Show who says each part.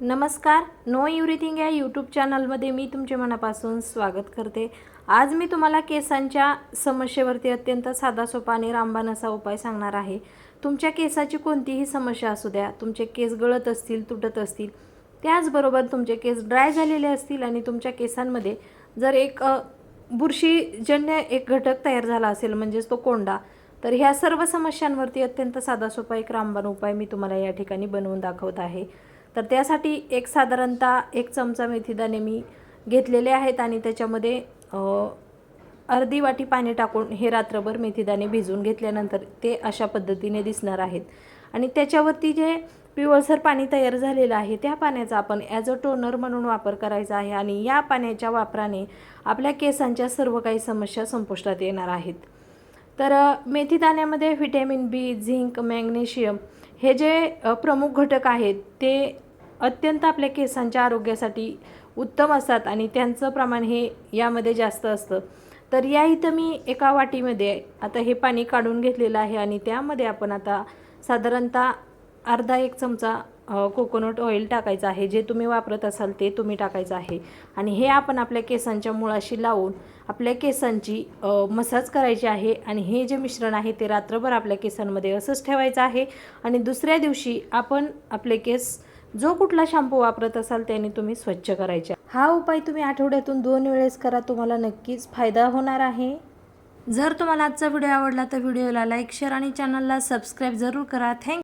Speaker 1: नमस्कार know everything या YouTube चॅनलमध्ये मी तुमचे मनापासून स्वागत करते. आज मी तुम्हाला केसांच्या समस्येवरती अत्यंत साधा सोपा आणि रामबाण असा उपाय सांगणार आहे. तुमच्या केसाची कोणतीही समस्या असू द्या तुमचे केस गळत असतील तुटत असतील त्याचबरोबर तुमचे केस ड्राय झालेले असतील आणि तुमच्या केसांमध्ये जर एक बुरशीजन्य एक घटक तयार झाला असेल म्हणजेच तो कोंडा तर ह्या सर्व समस्यांवरती अत्यंत साधा सोपा एक रामबाण उपाय मी तुम्हाला या ठिकाणी बनवून दाखवत आहे. तर त्यासाठी एक साधारणतः एक चमचा मेथीदाणे मी घेतलेले आहेत आणि त्याच्यामध्ये अर्धी वाटी पाणी टाकून हे रात्रभर मेथीदाणे भिजवून घेतल्यानंतर ते अशा पद्धतीने दिसणार आहेत. आणि त्याच्यावरती जे पिवळसर पाणी तयार झालेलं आहे त्या पाण्याचा आपण ॲज अ टोनर म्हणून वापर करायचा आहे आणि या पाण्याच्या वापराने आपल्या केसांच्या सर्व काही समस्या संपुष्टात येणार आहेत. तर मेथीदाण्यामध्ये व्हिटॅमिन बी झिंक मॅग्नेशियम हे जे प्रमुख घटक आहेत ते अत्यंत आपल्या केसांच्या आरोग्यासाठी उत्तम असतात आणि त्यांचं प्रमाण हे यामध्ये जास्त असतं. तर या इथं मी एका वाटीमध्ये आता हे पाणी काढून घेतलेलं आहे आणि त्यामध्ये आपण आता साधारणतः अर्धा एक चमचा कोकोनट ऑइल टाकायचं आहे. जे तुम्ही वापरत असाल ते तुम्ही टाकायचं आहे. आणि हे आपण आपल्या केसांच्या मुळाशी लावून आपल्या केसांची मसाज करायची आहे. आणि हे जे मिश्रण आहे ते रात्रभर आपल्या केसांमध्ये असंच ठेवायचं आहे. आणि दुसऱ्या दिवशी आपण आपले केस जो कुठला शॅम्पू वापरत असाल त्याने तुम्ही स्वच्छ करायचे. हा उपाय तुम्ही आठवड्यातून दोन वेळेस करा तुम्हाला नक्कीच फायदा होणार आहे. जर तुम्हाला आजचा व्हिडिओ आवडला तर व्हिडिओला लाईक शेअर आणि चॅनलला सबस्क्राईब जरूर करा. थँक